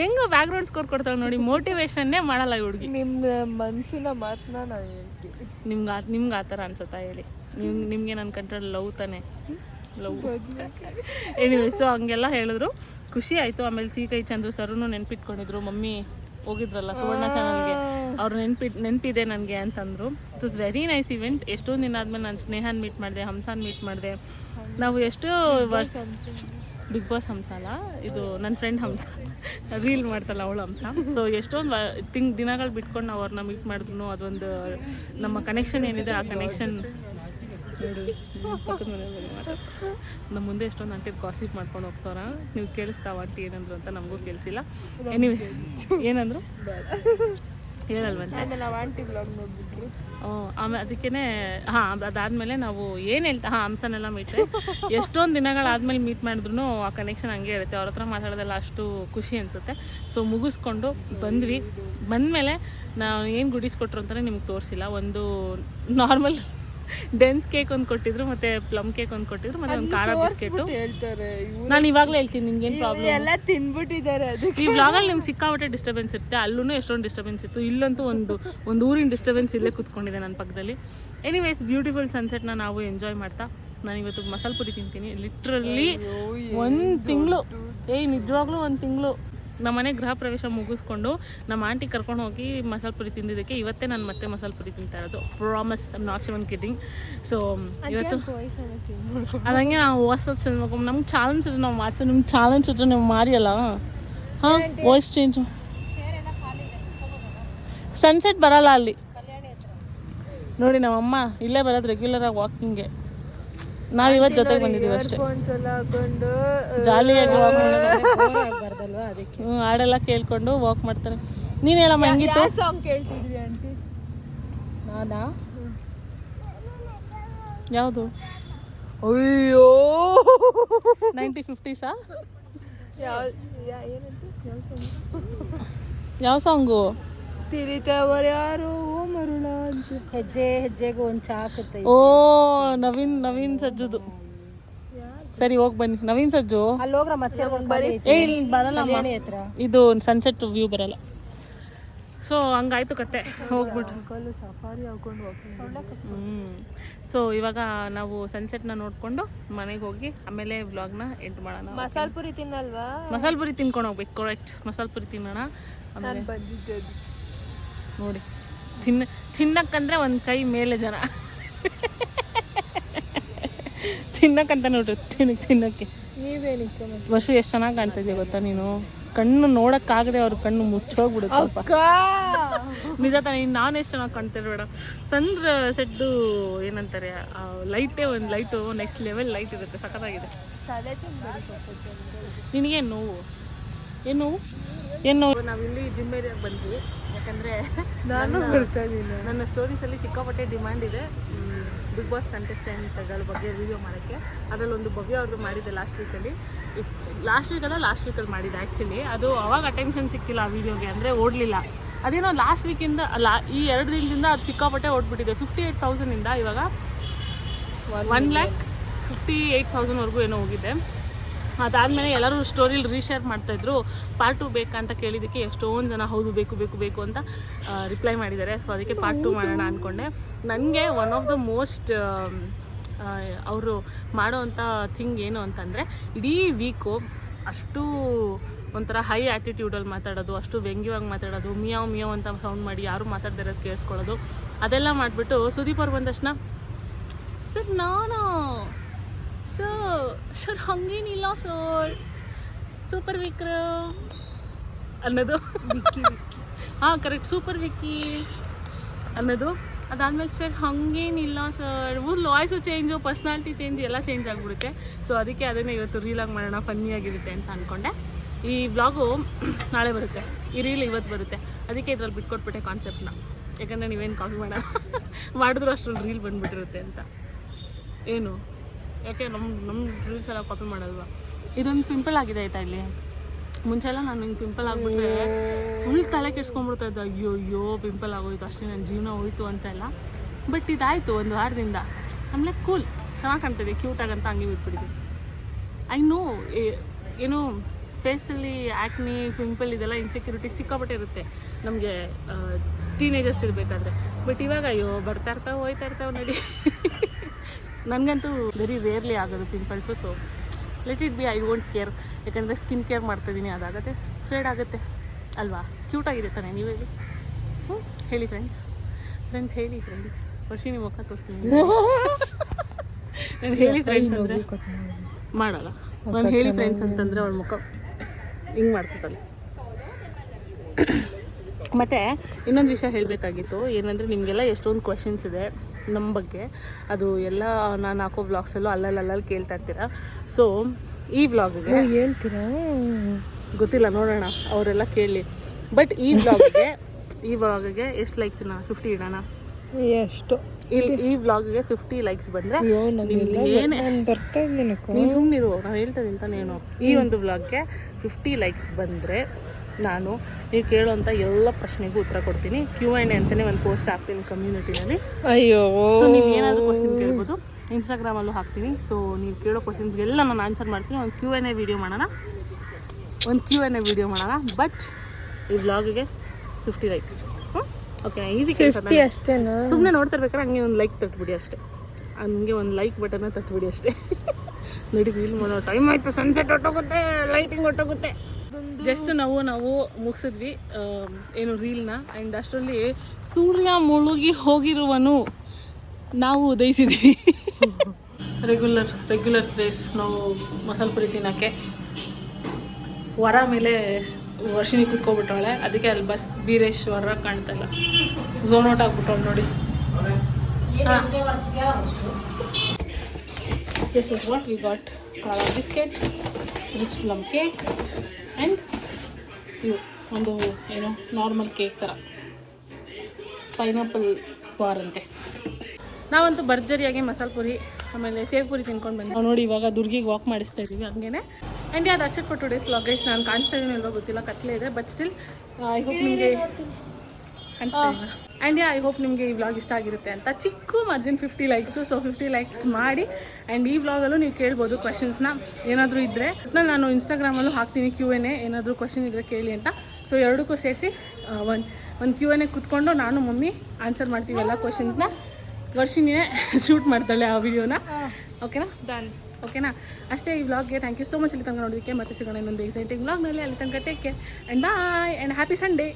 ಹೆಂಗೋ ಬ್ಯಾಕ್ಗ್ರೌಂಡ್ ಸ್ಕೋರ್ ಕೊಡ್ತಾಳೆ ನೋಡಿ ಮೋಟಿವೇಶನ್ನೇ ಮಾಡಲ್ಲ ಈ ಹುಡುಗಿ. ನಿಮ್ಮ ಮನಸ್ಸಿನ ಮಾತನ್ನ ನಾನು ಹೇಳ್ತೀನಿ. ನಿಮ್ಗೆ ಆ ನಿಮ್ಗೆ ಆ ಥರ ಅನ್ಸುತ್ತಾ ಹೇಳಿ? ನಿಮ್ಗೆ ನಿಮಗೆ ನನ್ನ ಕಂಟ್ರೋಲ್ ಲವ್ ತಾನೆ? ಲವ್. ಏನಿವೆ ಸೊ ಹಂಗೆಲ್ಲ ಹೇಳಿದ್ರು. ಖುಷಿ ಆಯಿತು. ಆಮೇಲೆ ಸಿ ಕೈ ಚಂದ್ರು ಸರೂ ನೆನ್ಪಿಟ್ಕೊಂಡಿದ್ರು. ಮಮ್ಮಿ ಹೋಗಿದ್ರಲ್ಲ ಸುವರ್ಣ ಚಾನಲ್ಗೆ ಅವ್ರು ನೆನ್ಪಿ ನೆನಪಿದೆ ನನಗೆ ಅಂತಂದರು. It was very nice event ಎಷ್ಟೊಂದು ದಿನ ಆದಮೇಲೆ ನಾನು ಸ್ನೇಹನ್ ಮೀಟ್ ಮಾಡಿದೆ ಹಂಸಾನ್ ಮೀಟ್ ಮಾಡಿದೆ. ನಾವು ಎಷ್ಟೋ ವರ್ಷ ಬಿಗ್ ಬಾಸ್ ಹಂಸ ಇದು ನನ್ನ ಫ್ರೆಂಡ್ ಹಂಸ. ರೀಲ್ ಮಾಡ್ತಲ್ಲ ಅವಳು ಹಂಸ. ಸೊ ಎಷ್ಟೊಂದು ತಿಂಗ್ ದಿನಗಳು ಬಿಟ್ಕೊಂಡು ನಾವು ಅವ್ರನ್ನ ಮೀಟ್ ಮಾಡಿದ್ರು ಅದೊಂದು ನಮ್ಮ ಕನೆಕ್ಷನ್ ಏನಿದೆ ಆ ಕನೆಕ್ಷನ್ ನಮ್ಮ ಮುಂದೆ ಎಷ್ಟೊಂದು ಆಂಟಿ ಕಾಸಿಪ್ ಮಾಡ್ಕೊಂಡು ಹೋಗ್ತಾರ ನೀವು ಕೇಳಿಸ್ತಾವ ಆಂಟಿ ಏನಂದ್ರು ಅಂತ ನಮಗೂ ಕೇಳಿಸಿಲ್ಲ. ಎನಿವೇ ಏನಂದ್ರು? ಹೇಳಲ್ವಂತೆ ಆಮೇಲೆ ನಾವು ಆಂಟಿ ಬ್ಲಾಗ್ ನೋಡ್ಬಿಟ್ರು. ಆಮೇಲೆ ಅದಕ್ಕೇ ಹಾಂ ಅದಾದಮೇಲೆ ನಾವು ಏನು ಹೇಳ್ತಾ ಹಾಂ ಹಂಸನೆಲ್ಲ ಮೀಟ್ ಎಷ್ಟೊಂದು ದಿನಗಳಾದ್ಮೇಲೆ ಮೀಟ್ ಮಾಡಿದ್ರು ಆ ಕನೆಕ್ಷನ್ ಹಂಗೆ ಇರುತ್ತೆ. ಅವ್ರ ಹತ್ರ ಮಾತಾಡೋದೆಲ್ಲ ಅಷ್ಟು ಖುಷಿ ಅನಿಸುತ್ತೆ. ಸೊ ಮುಗಿಸ್ಕೊಂಡು ಬಂದ್ವಿ. ಬಂದಮೇಲೆ ನಾವು ಏನು ಗುಡಿಸ್ಕೊಟ್ರು ಅಂತಲೇ ನಿಮ್ಗೆ ತೋರಿಸಿಲ್ಲ. ಒಂದು ನಾರ್ಮಲ್ ಡೆನ್ಸ್ ಕೇಕ್ ಒಂದು ಕೊಟ್ಟಿದ್ರು ಮತ್ತೆ ಪ್ಲಮ್ ಕೇಕ್ ಒಂದು ಕೊಟ್ಟಿದ್ರು ಮತ್ತೆ ಒಂದು ಖಾರ ಬಿಸ್ಕೆಟ್. ಹೇಳ್ತಾರೆ ನಾನು ಇವಾಗಲೇ ಹೇಳ್ತೀನಿ ನಿಮ್ಗೇನು ಪ್ರಾಬ್ಲಮ್ ಎಲ್ಲ ತಿನ್ಬಿಟ್ಟಿದ್ದಾರೆ ಅದಕ್ಕೆ. ಈ ವ್ಲಾಗಲ್ಲಿ ನಿಮ್ಗೆ ಸಿಕ್ಕಾಪಟ್ಟೆ ಡಿಸ್ಟರ್ಬೆನ್ಸ್ ಇರುತ್ತೆ ಅಲ್ಲೂ ಎಷ್ಟೊಂದು ಡಿಸ್ಟರ್ಬೆನ್ಸ್ ಇತ್ತು. ಇಲ್ಲಂತೂ ಒಂದು ಒಂದು ಊರಿನ ಡಿಸ್ಟರ್ಬೆನ್ಸ್ ಇಲ್ಲೇ ಕೂತ್ಕೊಂಡಿದೆ ನನ್ನ ಪಕ್ಕದಲ್ಲಿ. ಎನಿವೇಸ್ ಬ್ಯೂಟಿಫುಲ್ ಸನ್ಸೆಟ್ನ ನಾವು ಎಂಜಾಯ್ ಮಾಡ್ತಾ ನಾನು ಇವತ್ತು ಮಸಾಲೆ ಪುರಿ ತಿಂತೀನಿ. ಲಿಟ್ರಲ್ಲಿ ಒಂದು ತಿಂಗಳು. ಏಯ್ ನಿಜವಾಗ್ಲೂ ಒಂದು ತಿಂಗಳು. ನಮ್ಮ ಮನೆ ಗೃಹ ಪ್ರವೇಶ ಮುಗಿಸ್ಕೊಂಡು ನಮ್ಮ ಆಂಟಿ ಕರ್ಕೊಂಡು ಹೋಗಿ ಮಸಾಲೆ ಪುರಿ ತಿಂದಿದ್ದಕ್ಕೆ ಇವತ್ತೇ ನಾನು ಮತ್ತೆ ಮಸಾಲೆ ಪುರಿ ತಿಂತಾ ಇರೋದು. ಪ್ರಾಮಿಸ್ ನಾಟ್ ಶಿವನ್ ಕಿಡ್ಡಿಂಗ್ ಸೊ ಇವತ್ತು ಅದಂಗೆ ನಾವು ಹೊಸ ಚಂದ ನಮ್ಗೆ ಚಾಲೆಂಜ್ ಇದ್ರೆ ನಾವು ಮಾಡ್ತೀವಿ ನಿಮ್ಗೆ ಚಾಲೆಂಜ್ ಇದ್ರೆ ನೀವು ಮಾರಿಯಲ್ಲ ಹಾಂ ವಾಯ್ಸ್ ಚೇಂಜ್ ಸನ್ಸೆಟ್ ಬರಲ್ಲ ಅಲ್ಲಿ. ನೋಡಿ ನಮ್ಮಮ್ಮ ಇಲ್ಲೇ ಬರೋದು ರೆಗ್ಯುಲರ್ ಆಗಿ ವಾಕಿಂಗ್ಗೆ ನಾವು ಇವತ್ತು ಜೊತೆಗೆ ಬಂದಿದ್ದೀವಿ ಅಷ್ಟೇ. ಜಾಲಿಯಾಗಿ ವಾಕ್ ಹ್ಞೂ ಹಾಡೆಲ್ಲ ಕೇಳ್ಕೊಂಡು ವಾಕ್ ಮಾಡ್ತಾರೆ. ನೀನು ಹೇಳಮ್ಮ ಹೆಂಗಿತ್ತು? ಸಾಂಗ್ ಕೇಳ್ತಿದ್ರಿ ಆಂಟಿ ನಾನಾ? ಯಾವುದು? ಅಯ್ಯೋ. ನೈಂಟಿ ಫಿಫ್ಟೀಸಾ ಯಾವ ಸಾಂಗ್ ಯಾವ ಸಾಂಗು ತಿರಿತವರು ಯಾರು ಓ ಮರುಳ ಅಂತ ಹೆಜ್ಜೆ ಹೆಜ್ಜೆಗೂ ಒಂದು ಚಾಕುತ್ತೆ ಓ ನವೀನ್ ನವೀನ್ ಸಜ್ಜುದು. ಸರಿ ಹೋಗಿ ಬನ್ನಿ. ನವೀನ್ ಸಜ್ಜು? ಅಲ್ಲಿ ಹೋಗ್ರ ಮತ್ತೆ ಏ ಇಲ್ಲಿ ಬರಲ್ಲ. ಹತ್ರ. ಇದು ಸನ್ಸೆಟ್ ವ್ಯೂ ಬರಲ್ಲ. ಸೊ ಹಂಗಾಯ್ತು ಕತೆ. ಹೋಗ್ಬಿಟ್ಟು. ಸಫಾರಿ ಹಾಕೊಂಡು ಹ್ಞೂ ಸೊ ಇವಾಗ ನಾವು ಸನ್ಸೆಟ್ನ ನೋಡಿಕೊಂಡು ಮನೆಗೆ ಹೋಗಿ ಆಮೇಲೆ ವ್ಲಾಗ್ನ ಎಂಟು ಮಾಡೋಣ. ಮಸಾಲೆ ಪುರಿ ತಿನ್ನಲ್ವಾ? ಮಸಾಲೆ ಪುರಿ ತಿನ್ಕೊಂಡು ಹೋಗ್ಬೇಕು ಕರೆಕ್ಟ್ ಮಸಾಲೆ ಪುರಿ ತಿನ್ನೋಣ. ಆಮೇಲೆ. ನೋಡಿ. ತಿನ್ನ ತಿನ್ನಕ್ಕಂದ್ರೆ ಒಂದು ಕೈ ಮೇಲೆ ಜನ. ತಿನ್ನಕ್ಕಂತ ನೋಡ್ರಿ ತಿನ್ನಕ್ಕೆ ತಿನ್ನಕ್ಕೆ. ವರ್ಷ ಎಷ್ಟು ಚೆನ್ನಾಗಿ ಕಾಣ್ತಿದ್ಯಾ ಗೊತ್ತಾ ನೀನು? ಕಣ್ಣು ನೋಡಕ್ಕಾಗದೆ ಅವ್ರ ಕಣ್ಣು ಮುಚ್ಚೋಗ್ಬಿಡುತ್ತೆ ನಿಜ ತಾನೇ ನಾನು ಎಷ್ಟು ಚೆನ್ನಾಗಿ ಕಾಣ್ತಿರೋ ಬೇಡ ಸನ್ ಸೆಟ್ದು ಏನಂತಾರೆ ಲೈಟೇ ಒಂದು ಲೈಟು ನೆಕ್ಸ್ಟ್ ಲೆವೆಲ್ ಲೈಟ್ ಇರುತ್ತೆ ಸಖತ್ತಾಗಿದೆ. ನಿನಗೇನು ನೋವು? ಏನು ನೋವು? ಏನು ನೋವು? ನಾವಿಲ್ಲಿ ಜಿಮ್ ಏರಿಯಾಗೆ ಬಂದ್ವಿ. ಯಾಕಂದರೆ ನಾನು ಬರ್ತಾ ಇದ್ದೀನಿ. ನನ್ನ ಸ್ಟೋರೀಸಲ್ಲಿ ಸಿಕ್ಕಾಪಟ್ಟೆ ಡಿಮ್ಯಾಂಡ್ ಇದೆ. ಬಿಗ್ ಬಾಸ್ ಕಂಟೆಸ್ಟೆಂಟ್ಗಳ ಬಗ್ಗೆ ವಿಡಿಯೋ ಮಾಡೋಕ್ಕೆ. ಅದರಲ್ಲಿ ಒಂದು ಭವ್ಯ ಅವ್ರದ್ದು ಮಾಡಿದ್ದೆ ಲಾಸ್ಟ್ ವೀಕಲ್ಲಿ ಇಫ್ ಲಾಸ್ಟ್ ವೀಕಲ್ಲ ಲಾಸ್ಟ್ ವೀಕಲ್ಲಿ ಮಾಡಿದ್ದೆ ಆ್ಯಕ್ಚುಲಿ ಅದು ಅವಾಗ ಅಟೆನ್ಷನ್ ಸಿಕ್ಕಿಲ್ಲ ಆ ವಿಡಿಯೋಗೆ ಅಂದರೆ ಓಡಲಿಲ್ಲ. ಅದೇನೋ ಲಾಸ್ಟ್ ವೀಕಿಂದ ಲಾ ಈ ಎರಡು ದಿನದಿಂದ ಅದು ಸಿಕ್ಕಾಪಟ್ಟೆ ಓಡ್ಬಿಟ್ಟಿದೆ. ಫಿಫ್ಟಿ ಏಯ್ಟ್ ತೌಸಂಡಿಂದ ಇವಾಗ ಒನ್ ಲ್ಯಾಕ್ ಫಿಫ್ಟಿ ಏಯ್ಟ್ ತೌಸಂಡ್ವರೆಗೂ ಏನೋ ಹೋಗಿದೆ. ಅದಾದಮೇಲೆ ಎಲ್ಲರೂ ಸ್ಟೋರಿಲಿ ರೀಶೇರ್ ಮಾಡ್ತಾಯಿದ್ರು ಪಾರ್ಟ್ ಟು ಬೇಕಾ ಅಂತ ಕೇಳಿದ್ದಕ್ಕೆ ಎಷ್ಟೊಂದು ಜನ ಹೌದು, ಬೇಕು ಬೇಕು ಬೇಕು ಅಂತ ರಿಪ್ಲೈ ಮಾಡಿದ್ದಾರೆ. ಸೊ ಅದಕ್ಕೆ ಪಾರ್ಟ್ ಟು ಮಾಡೋಣ ಅಂದ್ಕೊಂಡೆ ನನಗೆ ಒನ್ ಆಫ್ ದ ಮೋಸ್ಟ್ ಅವರು ಮಾಡೋವಂಥ ಥಿಂಗ್ ಏನು ಅಂತಂದರೆ, ಇಡೀ ವೀಕು ಅಷ್ಟು ಒಂಥರ ಹೈ ಆ್ಯಟಿಟ್ಯೂಡಲ್ಲಿ ಮಾತಾಡೋದು, ಅಷ್ಟು ವ್ಯಂಗ್ಯವಾಗಿ ಮಾತಾಡೋದು, ಮಿಯಾವ್ ಮಿಯಾವ್ ಅಂತ ಸೌಂಡ್ ಮಾಡಿ ಯಾರು ಮಾತಾಡ್ದಿರೋದು ಕೇಳಿಸ್ಕೊಳ್ಳೋದು. ಅದೆಲ್ಲ ಮಾಡಿಬಿಟ್ಟು ಸುದೀಪ್ ಅವ್ರು ಬಂದ ತಕ್ಷಣ, ಸರ್, ನಾನು ಸರ್ ಸರ್ ಹಂಗೇನಿಲ್ಲ ಸರ್ ಸೂಪರ್ ವಿಕ್ರಮ್ ಅನ್ನೋದು ಹಾಂ ಕರೆಕ್ಟ್ ಸೂಪರ್ ವಿಕ್ಕಿ ಅನ್ನೋದು ಅದಾದಮೇಲೆ ಸರ್ ಹಾಗೇನಿಲ್ಲ sir full voice change personality change ಎಲ್ಲ ಚೇಂಜ್ ಆಗಿಬಿಡುತ್ತೆ ಸೊ ಅದಕ್ಕೆ ಅದನ್ನೇ ಇವತ್ತು ರೀಲಾಗಿ ಮಾಡೋಣ ಫನ್ನಿಯಾಗಿರುತ್ತೆ ಅಂತ ಅಂದ್ಕೊಂಡೆ ಈ ಬ್ಲಾಗು ನಾಳೆ ಬರುತ್ತೆ. ಈ ರೀಲ್ ಇವತ್ತು ಬರುತ್ತೆ. ಅದಕ್ಕೆ ಇದ್ರಲ್ಲಿ ಬಿಟ್ಕೊಟ್ಬಿಟ್ಟೆ ಕಾನ್ಸೆಪ್ಟ್ನ ಯಾಕಂದರೆ ನೀವೇನು ಕಾಪಿ ಮಾಡೋಣ ಮಾಡಿದ್ರು ಅಷ್ಟೊಂದು ರೀಲ್ ಬಂದುಬಿಟ್ಟಿರುತ್ತೆ ಅಂತ. ಏನು? ಯಾಕೆ ನಮ್ಮ ನಮ್ಮ ರೀಲ್ಸ್ ಎಲ್ಲ ಕಾಪಿ ಮಾಡಲ್ವಾ? ಇದೊಂದು ಪಿಂಪಲ್ ಆಗಿದೆ ಆಯ್ತಾ ಇಲ್ಲಿ? ಮುಂಚೆಲ್ಲ ನಾನು ಹಿಂಗೆ ಪಿಂಪಲ್ ಆಗಿಬಿಟ್ರೆ ಫುಲ್ ತಲೆ ಕೆಡ್ಸ್ಕೊಂಡ್ಬಿಡ್ತಾ ಇದ್ದೆ. ಅಯ್ಯೋ ಅಯ್ಯೋ ಪಿಂಪಲ್ ಆಗೋಯ್ತು, ಅಷ್ಟೇ ನನ್ನ ಜೀವನ ಹೋಯ್ತು ಅಂತೆಲ್ಲ ಬಟ್ ಇದಾಯಿತು ಒಂದು ವಾರದಿಂದ. ಆಮೇಲೆ ಕೂಲ್ ಚೆನ್ನಾಗಿ ಕಾಣ್ತಿದೆ ಕ್ಯೂಟಾಗಂತ ಹಂಗೆ ಬಿಟ್ಬಿಟ್ಟಿದೆ ಐ ನೋ ಏನು ಫೇಸಲ್ಲಿ ಆ್ಯಕ್ನಿ ಪಿಂಪಲ್ ಇದೆಲ್ಲ ಇನ್ಸೆಕ್ಯೂರಿಟಿ ಸಿಕ್ಕಾಪಟ್ಟೆ ನಮಗೆ ಟೀನೇಜರ್ಸ್ ಇರಬೇಕಾದ್ರೆ. ಬಟ್ ಇವಾಗ ಅಯ್ಯೋ, ಬರ್ತಾ ಇರ್ತಾವೆ, ಹೋಯ್ತಾ ಇರ್ತಾವೆ ನಡಿ. ನನಗಂತೂ ವೆರಿ ರೇರ್ಲಿ ಆಗೋದು pimples so let it be I don't care ಯಾಕಂದರೆ ಸ್ಕಿನ್ ಕೇರ್ ಮಾಡ್ತಾಯಿದ್ದೀನಿ ಅದಾಗುತ್ತೆ ಫೇಡ್ ಆಗುತ್ತೆ ಅಲ್ವಾ? ಕ್ಯೂಟ್ ಆಗಿದೆ ತಾನೆ ನೀವು ಹೇಳಿ. ಹ್ಞೂ ಹೇಳಿ ಫ್ರೆಂಡ್ಸ್ ಫ್ರೆಂಡ್ಸ್ ಹೇಳಿ ಫ್ರೆಂಡ್ಸ್ ವರ್ಷಿನಿ ಮುಖ ತೋರಿಸ್ತೀನಿ. ನಾನು ಹೇಳಿ ಫ್ರೆಂಡ್ಸ್ ಅಂದರೆ ಮಾಡಲ್ಲ. ನಾನು ಹೇಳಿ ಫ್ರೆಂಡ್ಸ್ ಅಂತಂದರೆ ಅವಳ ಮುಖ ಹಿಂಗೆ ಮಾಡ್ಕೊತಾಳೆ ಮತ್ತು ಇನ್ನೊಂದು ವಿಷಯ ಹೇಳಬೇಕಾಗಿತ್ತು ಏನಂದರೆ ನಿಮಗೆಲ್ಲ ಎಷ್ಟೊಂದು ಕ್ವೆಶನ್ಸ್ ಇದೆ. ನಮ್ಮ ಬಗ್ಗೆ. ಅದು ಎಲ್ಲ ನಾನು ಹಾಕೋ ಬ್ಲಾಗ್ಸಲ್ಲೂ ಅಲ್ಲಲ್ಲಿ ಅಲ್ಲಲ್ಲಿ ಕೇಳ್ತಾ ಇರ್ತೀರ. ಸೊ ಈ ಬ್ಲಾಗಿಗೆ ಹೇಳ್ತೀರಾ? ಗೊತ್ತಿಲ್ಲ ನೋಡೋಣ. ಅವರೆಲ್ಲ ಕೇಳಿ. ಬಟ್ ಈ ಬ್ಲಾಗ್ಗೆ ಈ ವ್ಲಾಗಿಗೆ ಎಷ್ಟು ಲೈಕ್ಸ್ ಇಡೋಣ ಫಿಫ್ಟಿ ಇಡೋಣ. ಎಷ್ಟು ಇಲ್ಲಿ ಈ ವ್ಲಾಗ್ಗೆ ಫಿಫ್ಟಿ ಲೈಕ್ಸ್ ಬಂದರೆ ನಾನು ಬರ್ತಾ. ನೀನು ಸುಮ್ಮನಿರು ನಾನು ಹೇಳ್ತಾ ಇದ್ದೀನಿ ತಾನೇನು. ಈ ಒಂದು ಬ್ಲಾಗ್ಗೆ ಫಿಫ್ಟಿ ಲೈಕ್ಸ್ ಬಂದರೆ ನಾನು ನೀವು ಕೇಳುವಂಥ ಎಲ್ಲ ಪ್ರಶ್ನೆಗೂ ಉತ್ತರ ಕೊಡ್ತೀನಿ. ಕ್ಯೂ ಆ್ಯಂಡ್ ಅಂತಲೇ ಒಂದು ಪೋಸ್ಟ್ ಹಾಕ್ತೀನಿ ಕಮ್ಯುನಿಟಿನಲ್ಲಿ ಅಯ್ಯೋ. ಸೊ ನೀವು ಏನಾದರೂ ಕ್ವಶನ್ ಕೇಳ್ಬೋದು ಇನ್ಸ್ಟಾಗ್ರಾಮಲ್ಲೂ ಹಾಕ್ತೀನಿ. ಸೊ ನೀವು ಕೇಳೋ ಕ್ವಶನ್ಸ್ಗೆಲ್ಲ ನಾನು ಆನ್ಸರ್ ಮಾಡ್ತೀನಿ. ಒಂದು ಕ್ಯೂ ಎನ್ ಎ ವಿಡಿಯೋ ಮಾಡೋಣ. ಒಂದು ಕ್ಯೂ ಎನ್ ಎ ವಿಡಿಯೋ ಮಾಡೋಣ. ಬಟ್ ಈ ಬ್ಲಾಗಿಗೆ ಫಿಫ್ಟಿ ಲೈಕ್ಸ್ ಓಕೆ ಈಸಿ ಕೆಲಸ ಸುಮ್ಮನೆ ನೋಡ್ತಾ ಇರ್ಬೇಕಾದ್ರೆ ಹಂಗೆ ಒಂದು ಲೈಕ್ ತಟ್ಬಿಡಿ ಅಷ್ಟೇ. ಹಂಗೆ ಒಂದು ಲೈಕ್ ಬಟನ್ನ ತಟ್ಬಿಡಿ ಅಷ್ಟೇ. ನಡಿ ಫೀಲ್ ಮಾಡೋ ಟೈಮ್ ಆಯಿತು. ಸನ್ಸೆಟ್ ಹೊಟ್ಟೋಗುತ್ತೆ ಲೈಟಿಂಗ್ ಹೊಟ್ಟೋಗುತ್ತೆ. ಜಸ್ಟ್ ನಾವು ನಾವು ಮುಗಿಸಿದ್ವಿ ಏನು ರೀಲ್ನ. ಆ್ಯಂಡ್ ಅಷ್ಟರಲ್ಲಿ ಸೂರ್ಯ ಮುಳುಗಿ ಹೋಗಿರುವನು ನಾವು ಉದಯಿಸಿದ್ವಿ. ರೆಗ್ಯುಲರ್ ರೆಗ್ಯುಲರ್ ಪ್ಲೇಸ್ ನಾವು ಮಸಾಲೆ ಪುರಿ ತಿನ್ನೋಕ್ಕೆ. ವರ ಮೇಲೆ ವರ್ಷಿನಿ ಕೂತ್ಕೊಬಿಟ್ಟವಳೆ. ಅದಕ್ಕೆ ಅಲ್ಲಿ ಬಸ್ ಬೀರೇಶ್ವರ ಕಾಣ್ತಾ ಇಲ್ಲ. ಝೋನ್ ಔಟ್ ಆಗ್ಬಿಟ್ಟವಳು ನೋಡಿ. This is what we got ಕಾಳ biscuit rich plum cake and ಇವು ಒಂದು ಏನು ನಾರ್ಮಲ್ ಕೇಕ್ ಥರ ಪೈನಾಪಲ್ ಬಾರ್ ಅಂತೆ. ನಾವಂತೂ ಭರ್ಜರಿಯಾಗಿ ಮಸಾಲೆ ಪುರಿ ಆಮೇಲೆ ಸೇವ್ ಪುರಿ ತಿನ್ಕೊಂಡು ಬಂದು ನೋಡಿ ಇವಾಗ ದುರ್ಗಿಗೆ ವಾಕ್ ಮಾಡಿಸ್ತಾ ಇದ್ದೀವಿ ಹಂಗೇನೆ. ಆ್ಯಂಡ್ ಯಾವ್ದು ಅಷ್ಟೇ ಫಾರ್ ಟು ಡೇಸ್ ಗೈಸ್ ನಾನು ಕಾಣಿಸ್ತಾ ಇದ್ದೀನಿ ಇಲ್ವೋ ಗೊತ್ತಿಲ್ಲ ಕತ್ಲೆ ಇದೆ ಬಟ್ ಸ್ಟಿಲ್ ಐ ಹೋಪ್ ನಿಮಗೆ ಕಾಣಿಸ್ತಾ ಇಲ್ಲ ಆ್ಯಂಡ್ ಯಾ ಐ ಹೋಪ್ ನಿಮಗೆ ಈ ವ್ಲಾಗ್ ಇಷ್ಟ ಆಗಿರುತ್ತೆ ಅಂತ. ಚಿಕ್ಕ margin fifty likes so fifty likes ಮಾಡಿ. ಆ್ಯಂಡ್ ಈ ವ್ಲಾಗಲ್ಲೂ ನೀವು ಕೇಳ್ಬೋದು ಕ್ವಶನ್ಸ್ನ ಏನಾದರೂ ಇದ್ದರೆ ನಾನು ಇನ್ಸ್ಟಾಗ್ರಾಮಲ್ಲೂ ಹಾಕ್ತೀನಿ ಕ್ಯೂ ಎನ್ ಎ ಏನಾದರೂ ಕ್ವಶನ್ ಇದ್ದರೆ ಕೇಳಿ ಅಂತ. ಸೊ ಎರಡಕ್ಕೂ ಸೇರಿಸಿ ಒಂದು ಒಂದು ಕ್ಯೂ ಎನ್ ಎ ಕೂತ್ಕೊಂಡು ನಾನು ಮಮ್ಮಿ ಆನ್ಸರ್ ಮಾಡ್ತೀವಿ ಎಲ್ಲ ಕ್ವಶನ್ಸ್ನ ವರ್ಷಿನೇ ಶೂಟ್ ಮಾಡ್ತಾಳೆ ಆ ವಿಡಿಯೋನ ಓಕೆನಾ ಡನ್ ಓಕೆನಾ ಅಷ್ಟೇ ಈ ವ್ಲಾಗ್ಗೆ ಥ್ಯಾಂಕ್ ಯು ಸೋ ಮಚ್ ಅಲ್ಲಿ ತನಕ ನೋಡೋದಕ್ಕೆ ಮತ್ತೆ ಸಿಗೋಣ ಇನ್ನೊಂದು ಎಕ್ಸೈಟಿಂಗ್ ವ್ಲಾಗ್ನಲ್ಲಿ ಅಲ್ಲಿ ತನಕ take care and bye and happy Sunday